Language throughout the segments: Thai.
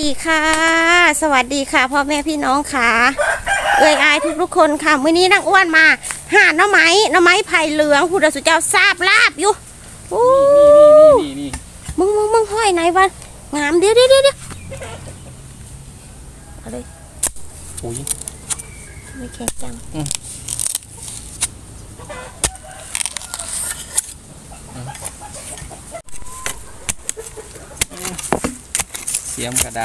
ดีค่ะ สวัสดีค่ะพ่อแม่พี่น้องค่ะ เอ้ยอายทุกทุกคนค่ะมื้อนี้นางอ้วนมาหาหน้ำไม้หน้ำไม้ไผ่เหลืองผู้ดสุเจ้าทราบลาบอยู่อู้นี่นี่มึงมึงมึงห้อยไหนวะงามเดี๋ยวเดี๋ยวเดี๋ยวอาเลยอุ้ยไม่แข็งจัง เสียมกระได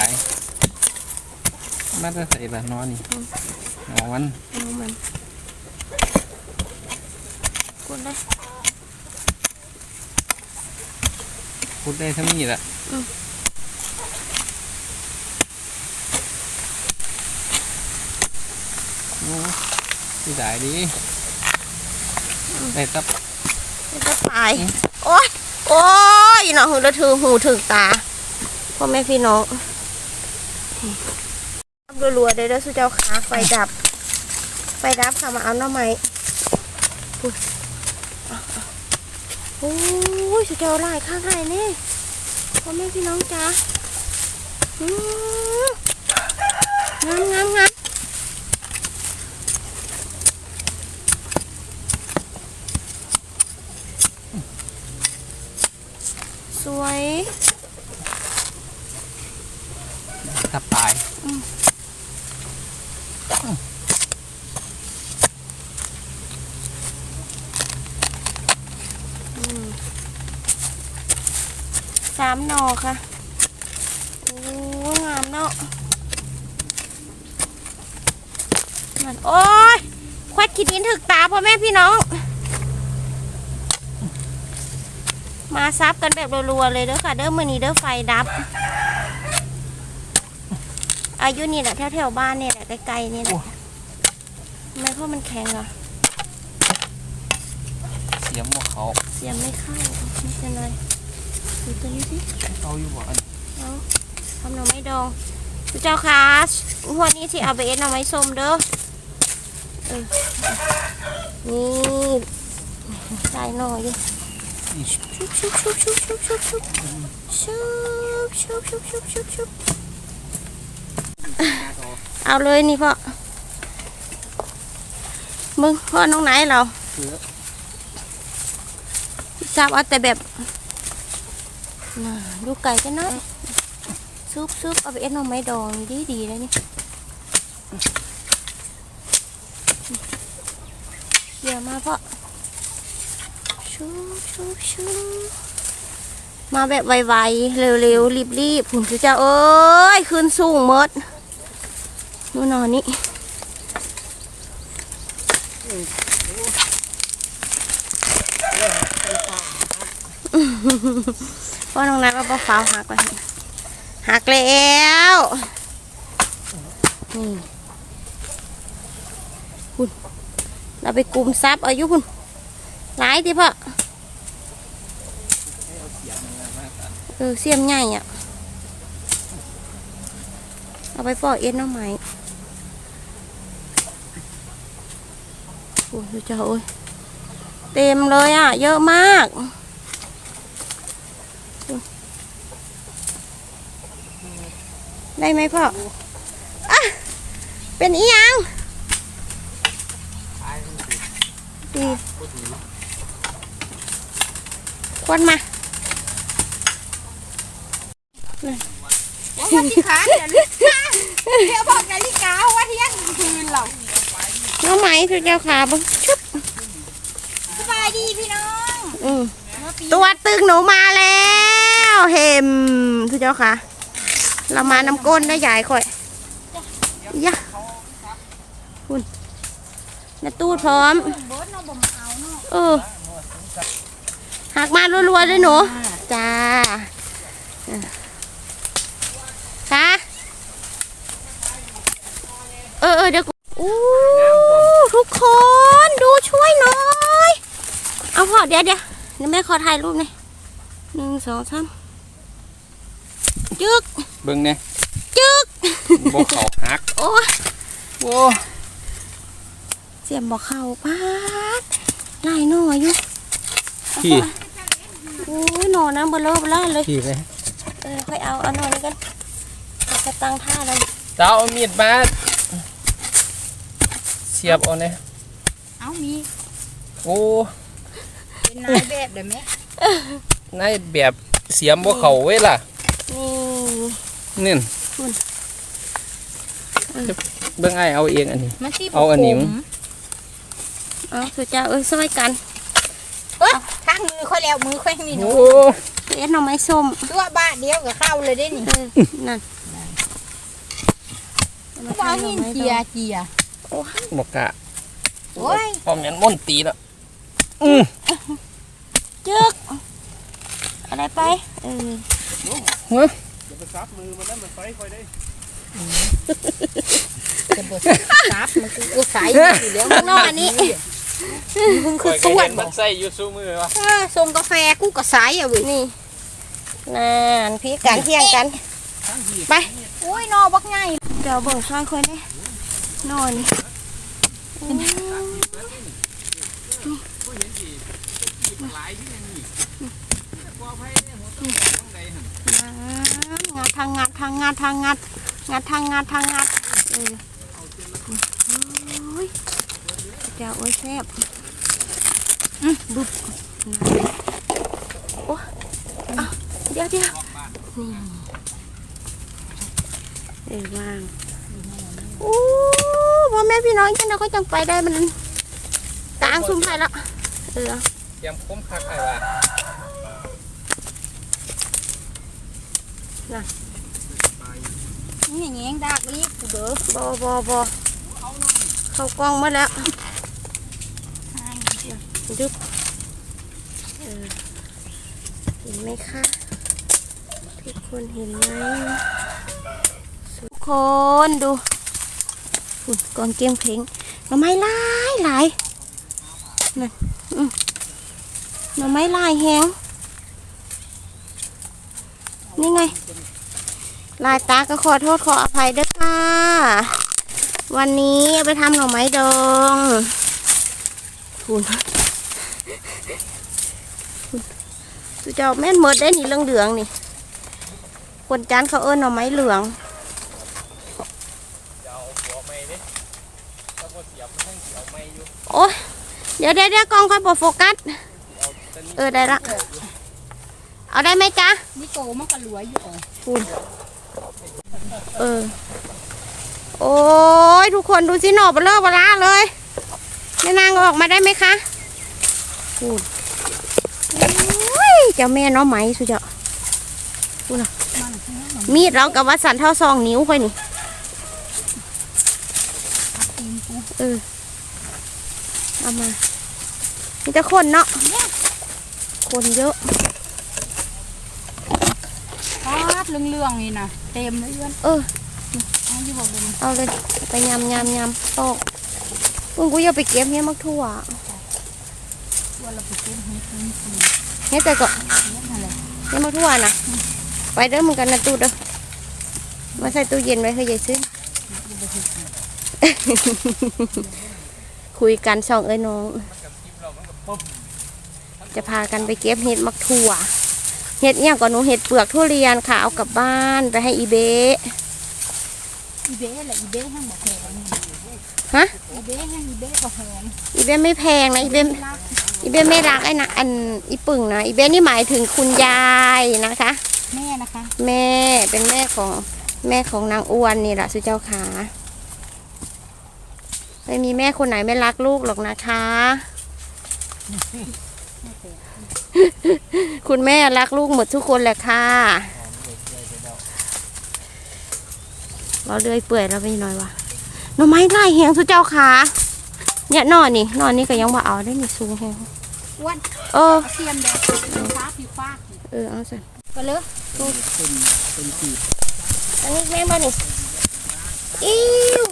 มันจะใส่ละนอนนี่นอนเอามันกดเลยพูดได้ทั้งนี้แหละอืมโอ้ที่ได้ดีได้ตับมันจะตายอืมโอ๊ยโอ๊ยน้องหูระถือหูถึงตา พ่อแม่พี่น้องรัวๆเด้อเด้อสุเจ้าขาไฟดับ ไฟดับค่ะมาเอาหน้าไม้โอ้ยสุเจ้าลายข้างในนี่พ่อแม่พี่น้องจ้างามงามงามสวย ตับตาย สามหนอค่ะ โอ้งามเนาะนั่นโอ้ยควัดขีดินถึกตาพ่อแม่พี่น้อง มาซับกันแบบรัวๆเลยเด้อค่ะ เด้อมือนี้เด้อไฟดับ อายุนี่แหละแถวๆบ้านเนี่ยแหละไกลๆนี่แหละทำไมเพราะมันแข็งอะเสียมว่าเขา เสียงไม่เข้าไม่เป็นไร ดูตัวนี้สิเอาอยู่บ่อันเอาทำหน่อไม้ดองพี่เจ้าคะหัวดนี้ที่เอาไปเอ็นหน่อไม้ส้มเด้อเออนี่ใส่หน่อยดินี่ชุบชุบชุบชุบชุบชุบชุบชุบชุบชุบชุบชุบชุบเอาเลยนี่พ่อมึงพ่อน้องไหนเราเสือทราบเอาแต่แบบ น่ะดูไก่กันเนาะซุปซุปเอาไปเอ็นหน่อไม้ดองดีดีเลยนี่เดี๋ยวมาพ่อชุบชุบชุบมาแบบไวๆ เร็วๆ รีบๆผุนคือเจ้าเอ้ยขึ้นสูงหมดนู่นนอนนี่ พ่อน้องนัทว่าพ่อฟ้าวหักไปหักแล้วนี่คุณเราไปกลุ่มซับอายุคุณหลายทีพ่อเออเสียมใหญ่อะ เอาไปปอกเอ็นน้องไม้โอ้ยเจ้าโอ้ยเต็มเลยอะ เยอะมาก ได้ไหมพ่ออะเป็นอีหยังดีควนมาว่าวันที่ขาเดี๋ยวนี้เดี๋ยวบอกนาฬิกาว่าเที่ยงคืนเหรอน้องไหมคือเจ้าขาบึงชุบสบายดีพี่น้องอืมตัวตึงหนูมาแล้ว เห็มคือเจ้าขา เรามานำก้นได้ใหญ่ค่อยยะคุณนาตู้พร้อมเบิร์ดเนาะบ่มเอาเนาะเออหักมารัวๆเลยหนู จ้าเออค่ะเออเออเดี๋ยวกูอู้ทุกคนดูช่วยหน่อย เอาพอเดี๋ยวเดี๋ยวเดี๋ยวแม่ขอถ่ายรูปหน่อยหนึ่งสองสามจึก เบิ่งเนี่ยจึกบ่เขาหักโอ้ยโอ้เสียมบอกเข้าป้าดไล่หน่อยอยู่พี่โอ้ยหนอนนะเบลอเบลอเลยพี่ไปเออค่อยเอาเอาหน่อยนี้กันโอเคจะตั้งท่าแล้วเจ้าเอามีดมาเสียบเอาเนี่ยเอ้ามีโอ้เป็นนายแบบได้ไหมนายแบบเสียมบ่เข้าเว้ยล่ะนี่ นี่นคุณเบิ่งไอ้ายเอาเองอันนี้ มันที่เอาอันนี้ผมมั้งเอาสุเจ้าเอ้ยซอยกันเอ้ยทางมือค่อยแล้วมือค่อยมีหนูโอ้เอ็ดหน่อไม้ส้มตัวบ้าเดียวกับเข้าเลยได้นี่เออนั่นว้าวหินเจียเจียบ่กะโอ้ยพอแม่นม่อนตีแล้วอือจึกอะไรไปเออเฮ้ย จะบดซับมันคือกูใส่อยู่แล้วข้างนอกอันนี้มึงคืข่ออยสก็วเห็ดนบมัอนใส่อยู่ซุมือวะเออส่งกาแฟกูก็ใส่อะเว้ยนี่นานพี่กันเที่ยงกันไปโอ้ยนอบักไงเดี๋ยวเบิ่งซอยคนได้นอน งัดทางงัดทางงัดทางงัดงัดทางงัดทางงัดเออโอ้ยเดี๋ยวโอ้ยแซ่บอืมบุบโอ้อะเดี๋ยวเดี๋ยวนี่เออว่างโอ้พ่อแม่พี่น้องจังเราก็จังไปได้มันกลางซุ้มไผ่ละเออเตรียมคมคักไอ้ว่า นี่อย่างเงี้ยดักลีกูเด้อบอบอบอเข้ากล้องหมาแล้วดึบเออเห็นไหมคะ ทุกคนเห็นไหมทุกคนดูฝุ่นกองเกมเพลงหน่อไม้หลายหลายนั่นอืมหน่อไม้หลายแหง นี่ไง ลายตาก็ขอโทษขออภัยด้วยค่ะ วันนี้เอาไปทำหน่อไม้ดองคุณสุเจ้าแม่นหมดได้นี่เหลืองเหลืองนี่คนจานเขาเอิ้นหน่อไม้เหลืองโอ้ยเดี๋ยวเดี๋ยวกล้องค่อยบอโฟกัส เออได้ละ เอาได้ไหมจ๊ะนี่โกมันก็รวยอยู่อ๋อเออ โอ้ยทุกคนดูสิหน่อเบลอเบลาเลยแม่นางเอาออกมาได้ไหมคะพูดโอ้ยเจ้าแม่น้องไหมสุดยอดพูดนะมีดเรากับวัดสันเท่าซองนิ้วค่อยนี่เออเอามามีแต่คนเนาะคนเยอะ ปาด เรื่องๆนี่นะเต็มเลยเพื่อนเออ เอาอยู่บอกเลยเอาเลยไปยำยำยำตอกมึงกูอย่าไปเก็บเนี้ยมักทั่วว่าเราไปซื้อให้กินกินเนี้ยแต่ก็นี่อะไรเนี้ยมักทั่วนะไปเด้อมึงกันนะตู้เด้อมาใส่ตู้เย็นไว้เฮ้ยยายซื้อคุยกันสองเอ้ยน้อง จะพากันไปเก็บเห็ดมักทั่ว เห็ดเนี่ยก่อนหนูเห็ดเปลือกทุเรียนค่ะเอากลับบ้านไปให้อีเบะอีเบ้แหละอีเบ้ห้างบอกแพงฮะอีเบ้ห้างอีเบ้ก็แพงอีเบะไม่แพงนะอีเบะรักอีเบะไม่รักไอ้นะอันอีปึ่งนะอีเบะนี่หมายถึงคุณยายนะคะ แม่นะคะ แม่เป็นแม่ของแม่ของนางอ้วนนี่แหละสุเจ้าขาไม่มีแม่คนไหนไม่รักลูกหรอกนะคะ คุณแม่รักลูกหมดทุกคนแหละค่ะเราเลื่อยเปื่อยแล้วไปหน่อยวะหน่อไม้ไล่แหงสุเจ้าขาเนี่ยหนอนนี่หนอนนี่ก็ยังว่าเอาได้มีสูงแหงอ้วนเออเอาเทียมแดงฟ้าผิวฟ้าเออเอาสิก็เลยอันนี้แม่มานี่อิ้ว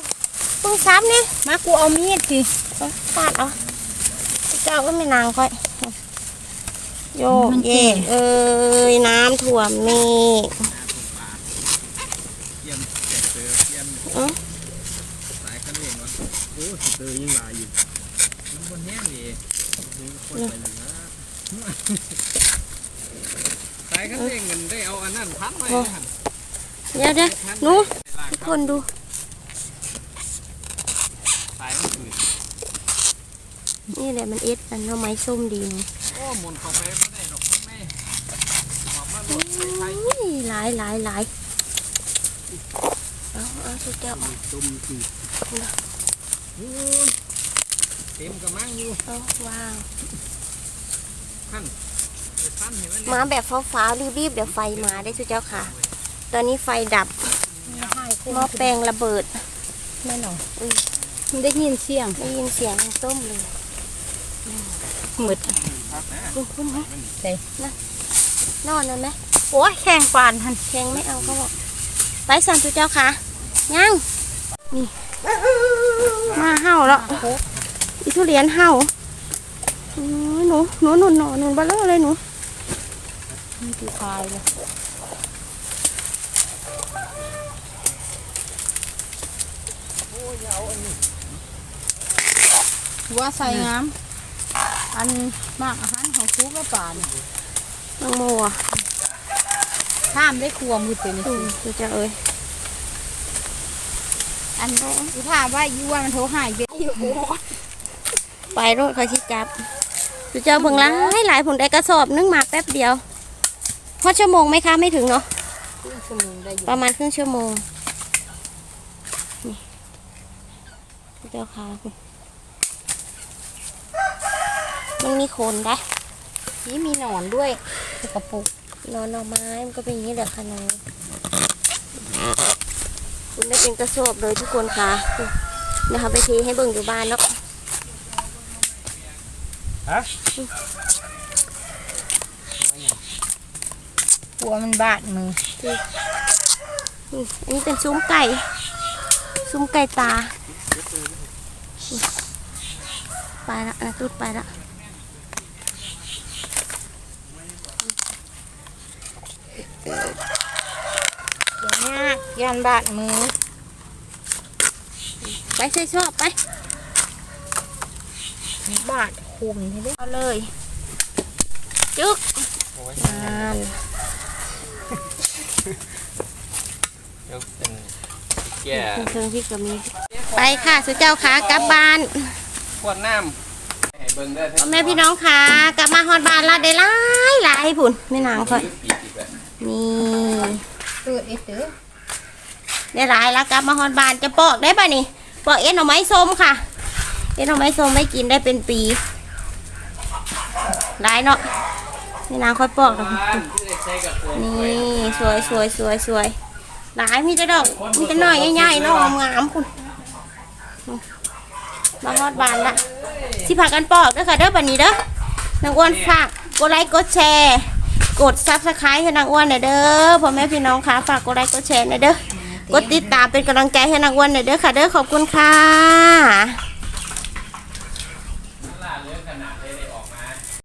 ปึ้งซ้ำนี่มากูเอามีดสิเอาปาดเอาเจ้าก็ไม่นางค่อย โยกเยกเอ้ยน้ำถ่วมนี่เตรียมแจกเสือเตรียมเอ้าสายคันเร่งวะโอ้สเตอยิ่งหลายอยู่มันบนแห้งดินี่คนไปเลยนะสายคันเร่งกันได้เอาอันนั้นพันไว้เดี๋ยวเดี๋ยวหนูทุกคนดูสายมันอืดนี่แหละมันเอ็ดอันหน่อไม้ส้มดีนะ โอ้หมุนเข้าไปไม่ได้หรอกพ่อแม่บอกมาหลุดไปไทยอุ้ยหลายหลายหลายเอาเอาสุดเจ้าตุ่มอืดอุ้ยเต็มกระมังอยู่เอาว้าวท่านไปท่านเห็นไหมมาแบบฟ้าวๆรีบๆเดี๋ยวไฟมาได้สุดเจ้าค่ะ ตอนนี้ไฟดับหม้อแปลงระเบิดแม่นอนมันได้ยินเสียง ได้ยินเสียงส้มเลยมืด คุณคุณไหมใส่นอนเลยไหมโอ้ยแข่งปานทันแข็งไม่เอาเขาบอกไปสั่นสุดเจ้าค่ะยังนี่มาเห่าแล้วอีทุเรียนเห่าโอ้ยหนูหนูหนูหนูหนูเบลเลอเลยหนูมันคือคายเลยว่าใส่งาม อันมากอาหารของคุกและป่านน้องโมอะข้ามได้ครัวมือเป็นอืมสุดเจ้าเอ้ยอันอีท่าว่ายูว่ามันโทรหายเบ็ดอยู่ไปรถเขาชิดจับสุดเจ้าเบิ่งหลายหลายผลได้กระสอบนึงมาแป๊บเดียวพอชั่วโมงไหมคะไม่ถึงเนาะครึ่งชั่วโมงได้อยู่ประมาณครึ่งชั่วโมงนี่สุดเจ้าค่ะ มันมีโคนได้นี่มีหนอนด้วยสกปรกนอนหน่อไม้มันก็เป็นอย่างนี้แหละค่ะน้องคุณได้เป็นกระสอบเลยทุกคนค่ะนะคะไปเทให้เบิ่งอยู่บ้านเนาะฮะกลัวมันบาดมือนี่อันนี้เป็นซุ้มไก่ ซุ้มไก่ตานี่ไปละนะตุดไปละ เนี่ ยยันบาดมือ ไปใส่ชอบไป บาดคุมทีเดียวเอาเลย จึ๊กโอ้ยนานเดี๋ยวเป็นแก่เครื่องพริกก็มีไปค่ะสุเจ้าค่ะกลับบ้านขวดน้ำให้เบิ่งได้พ่อแม่พี่น้องค่ะกลับมาฮอดบ้านละได้หลายหลายผุนแม่นางค่อยปีกอีกแล้วนี่เกิด ไอ้เต๋อได้หลายแล้วกลับมาฮอดบ้านจะปอกได้ป่ะนี่ปอกเอ็นเอาไม้ส้มค่ะ เอ็นเอาไม้ส้มไม่กินได้เป็นปีหลายเนาะแม่นางค่อยปอกดอกนที่ได้ใช้กับโกงนี่สวยสวยสวยสวยหลายมีแต่ดอกมีแต่น้อยใหญ่ๆเนาะงามๆคุณมาฮอดบานละสิพากันปอกเด้อค่ะเด้อบัดนี้เด้อนางอ้วนฝากกดไลค์กดแชร์ กดซับสไครต์ให้นางอ้วนหน่อยเด้อพ่อแม่พี่น้องคะฝากกดไลค์กดแชร์หน่อยเด้อ กดติดตามเป็นกำลังใจให้นางอ้วนหน่อยเด้อค่ะ เด้อขอบคุณค่ะ